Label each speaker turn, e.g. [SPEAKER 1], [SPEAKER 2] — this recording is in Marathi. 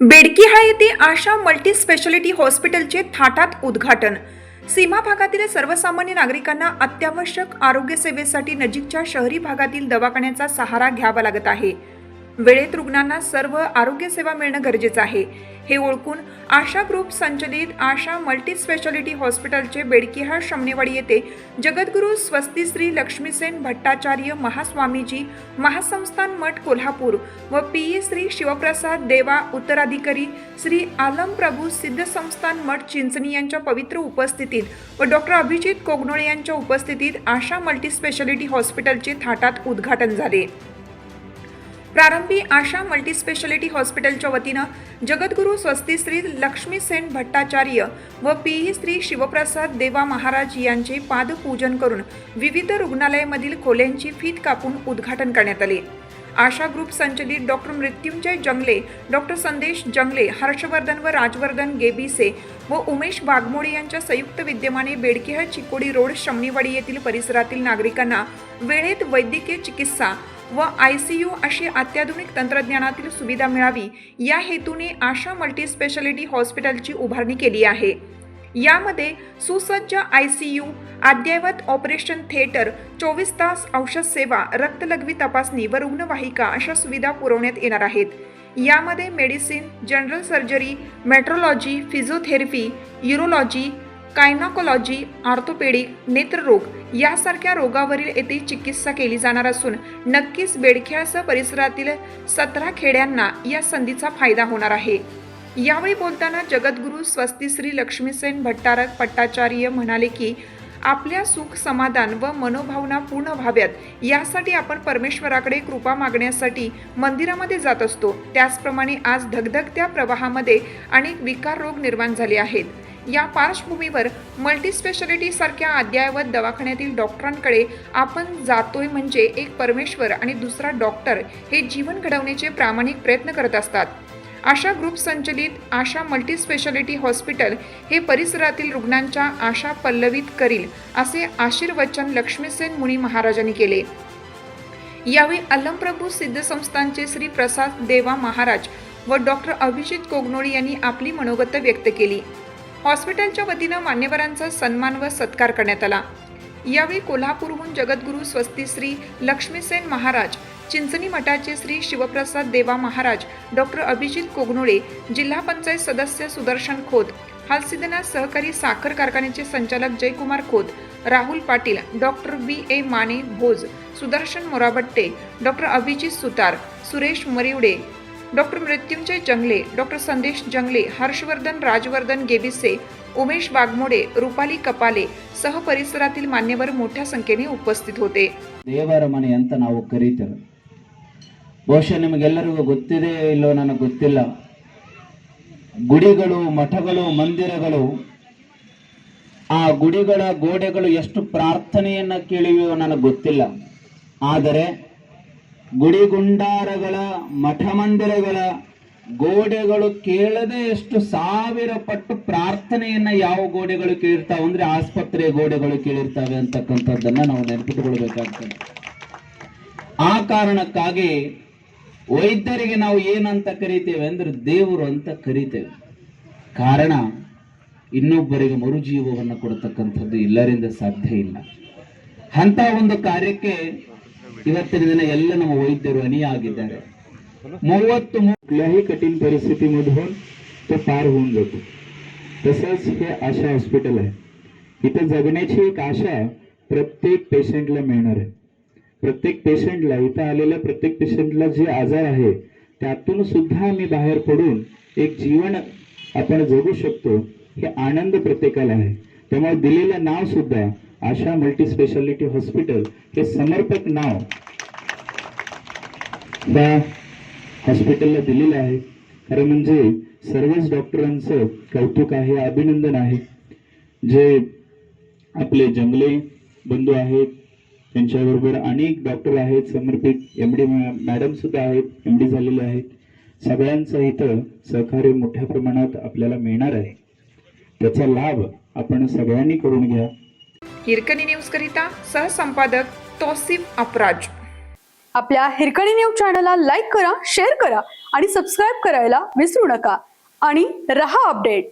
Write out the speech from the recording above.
[SPEAKER 1] बेडकिहा येथे आशा मल्टी स्पेशालिटी हॉस्पिटलचे थाटात उद्घाटन. सीमा भागातील सर्वसामान्य नागरिकांना अत्यावश्यक आरोग्य सेवेसाठी नजीकच्या शहरी भागातील दवाखान्याचा सहारा घ्यावा लागत आहे. वेळेत रुग्णांना सर्व आरोग्य सेवा मिळणं गरजेचं आहे. हे ओळखून आशा ग्रुप संचलित आशा मल्टी स्पेशालिटी हॉस्पिटलचे बेडकिहा शमनेवाडी येथे जगद्गुरू स्वस्ती श्री लक्ष्मीसेन भट्टाचार्य महास्वामीजी महासंस्थान मठ कोल्हापूर व पी. ई. श्री शिवप्रसाद देवा उत्तराधिकारी श्री आलम प्रभू सिद्ध संस्थान मठ चिंचणी यांच्या पवित्र उपस्थितीत व डॉक्टर अभिजित कोगनोळे यांच्या उपस्थितीत आशा मल्टी स्पेशालिटी हॉस्पिटलचे थाटात उद्घाटन झाले. प्रारंभी आशा मल्टीस्पेशालिटी हॉस्पिटलच्या वतीनं जगद्गुरू स्वस्ती श्री लक्ष्मीसेन भट्टाचार्य व पीई श्री शिवप्रसाद देवा महाराज यांचे पादपूजन करून विविध रुग्णालयामधील खोल्यांची फीत कापून उद्घाटन करण्यात आले. आशा ग्रुप संचलित डॉक्टर मृत्युंजय जंगले डॉक्टर संदेश जंगले हर्षवर्धन व राजवर्धन गेबीसे व उमेश वाघमोडे यांच्या संयुक्त विद्यमाने बेडकिहा चिकोडी रोड शमनीवाडी येथील परिसरातील नागरिकांना वेळेत वैद्यकीय चिकित्सा व आय सी यू अशी अत्याधुनिक तंत्रज्ञानातील सुविधा मिळावी या हेतूने आशा मल्टीस्पेशालिटी हॉस्पिटलची उभारणी केली आहे. यामध्ये सुसज्ज आय सी यू अद्ययावत ऑपरेशन थिएटर चोवीस तास औषध सेवा रक्तलघवी तपासणी व रुग्णवाहिका अशा सुविधा पुरवण्यात येणार आहेत. यामध्ये medicine general surgery metrology physiotherapy urology gynaecology orthopaedic नेत्ररोग यासारख्या रोगावरील येथे चिकित्सा केली जाणार असून नक्कीच बेडखेळसह परिसरातील सतरा खेड्यांना या संधीचा फायदा होणार आहे. यावेळी बोलताना जगद्गुरू स्वस्तिश्री लक्ष्मीसेन भट्टारक पट्टाचार्य म्हणाले की आपल्या सुख समाधान व मनोभावना पूर्ण व्हाव्यात. यासाठी आपण परमेश्वराकडे कृपा मागण्यासाठी मंदिरामध्ये जात असतो. त्याचप्रमाणे आज धगधगत्या प्रवाहामध्ये अनेक विकार रोग निर्माण झाले आहेत. या पार्श्वभूमीवर मल्टी सारख्या अद्ययावत दवाखान्यातील डॉक्टरांकडे आपण जातोय म्हणजे एक परमेश्वर आणि दुसरा डॉक्टर हे जीवन घडवण्याचे प्रामाणिक प्रयत्न करत असतात. आशा ग्रुप संचलित आशा मल्टीस्पेशालिटी हॉस्पिटल हे परिसरातील रुग्णांच्या आशा पल्लवित करील असे आशीर्वचन लक्ष्मीसेन मुनी महाराजांनी केले. यावेळी अलमप्रभू सिद्ध संस्थानचे श्री प्रसाद देवा महाराज व डॉक्टर अभिजित कोगनोळी यांनी आपली मनोगत व्यक्त केली. हॉस्पिटलच्या वतीनं मान्यवरांचा सन्मान व सत्कार करण्यात आला. यावेळी कोल्हापूरहून जगद्गुरू स्वस्ती श्री लक्ष्मीसेन महाराज चिंचणी मठाचे श्री शिवप्रसाद देवा महाराज डॉक्टर अभिजित कोगनोळे जिल्हा पंचायत सदस्य सुदर्शन खोत हालसिद्धनाथ सहकारी साखर कारखान्याचे संचालक Jaykumar Khot Rahul Patil doctor B A Mane Bhoj Sudarshan Morabatte doctor Abhijit Sutar Suresh Marivade doctor Mrityunjay जंगले डॉक्टर संदेश जंगले हर्षवर्धन राजवर्धन गेबिसे उमेश वाघमोडे रुपाली कपाले सह परिसरातील मान्यवर मोठ्या संख्येने उपस्थित होते
[SPEAKER 2] ದೇವರ ಮನೆ ಅಂತ ನಾವು ಕರೀತೇವೆ ಬಹುಶಃ ನಿಮಗೆಲ್ಲರಿಗೂ ಗೊತ್ತಿದೆ ಇಲ್ಲೋ ನನಗೆ ಗೊತ್ತಿಲ್ಲ ಗುಡಿಗಳು ಮಠಗಳು ಮಂದಿರಗಳು ಆ ಗುಡಿಗಳ ಗೋಡೆಗಳು ಎಷ್ಟು ಪ್ರಾರ್ಥನೆಯನ್ನ ಕೇಳಿವೆಯೋ ನನಗೆ ಗೊತ್ತಿಲ್ಲ ಆದರೆ ಗುಡಿಗುಂಡಾರಗಳ ಮಠ ಮಂದಿರಗಳ ಗೋಡೆಗಳು ಕೇಳದೆ ಎಷ್ಟು ಸಾವಿರ ಪಟ್ಟು ಪ್ರಾರ್ಥನೆಯನ್ನ ಯಾವ ಗೋಡೆಗಳು ಕೇಳಿರ್ತಾವ ಅಂದ್ರೆ ಆಸ್ಪತ್ರೆ ಗೋಡೆಗಳು ಕೇಳಿರ್ತಾವೆ ಅಂತಕ್ಕಂಥದ್ದನ್ನ ನಾವು ನೆನಪಿಟ್ಟುಕೊಳ್ಬೇಕಾಗ್ತದೆ ಆ ಕಾರಣಕ್ಕಾಗಿ ವೈದ್ಯರಿಗೆ ನಾವು ಏನಂತ ಕರಿತೇವೆ ಅಂದ್ರೆ ದೇವರು ಅಂತ ಕರಿತೇವೆ. ಕಾರಣ, ಇನ್ನೊಬ್ಬರಿಗೆ ಮರುಜೀವವನ್ನು ಕೊಡತಕ್ಕಂಥದ್ದು ಎಲ್ಲರಿಂದ ಸಾಧ್ಯ ಇಲ್ಲ. ಅಂತ ಒಂದು ಕಾರ್ಯಕ್ಕೆ ಇವತ್ತಿನ ದಿನ ಎಲ್ಲ ನಮ್ಮ ವೈದ್ಯರು ಅಣಿಯಾಗಿದ್ದಾರೆ ಮೂವತ್ತು ಮೂ-
[SPEAKER 3] कुठल्याही कठीण परिस्थितीमधून तो पार होऊन जातो तसंच हे आशा हॉस्पिटल आहे इथं जगण्याची एक आशा प्रत्येक पेशंटला मिळणार आहे प्रत्येक पेशंटला इथं आलेल्या प्रत्येक पेशंटला जे आजार आहे त्यातून सुद्धा आम्ही बाहेर पडून एक जीवन आपण जगू शकतो हे आनंद प्रत्येकाला आहे त्यामुळे दिलेलं नाव सुद्धा आशा मल्टी स्पेशालिटी हॉस्पिटल हे समर्पक नाव त्या हॉस्पिटलला दिलेलं आहे. खरं म्हणजे सर्वच डॉक्टरांचं कौतुक आहे अभिनंदन आहे. जे आपले जंगले बंधू आहेत त्यांच्याबरोबर अनेक डॉक्टर आहेत समर्पित एम डी मॅडम सुद्धा आहेत एम डी झालेले आहेत. सगळ्यांचं इथं सहकार्य मोठ्या प्रमाणात आपल्याला मिळणार आहे. त्याचा लाभ आपण सगळ्यांनी करून घ्या.
[SPEAKER 1] हिरकणी न्यूज करिता सहसंपादक तोसिफ अपराज.
[SPEAKER 4] आपल्या हिरकणी न्यूज चॅनलला लाईक करा शेअर करा आणि सबस्क्राईब करायला विसरू नका. आणि रहा अपडेट.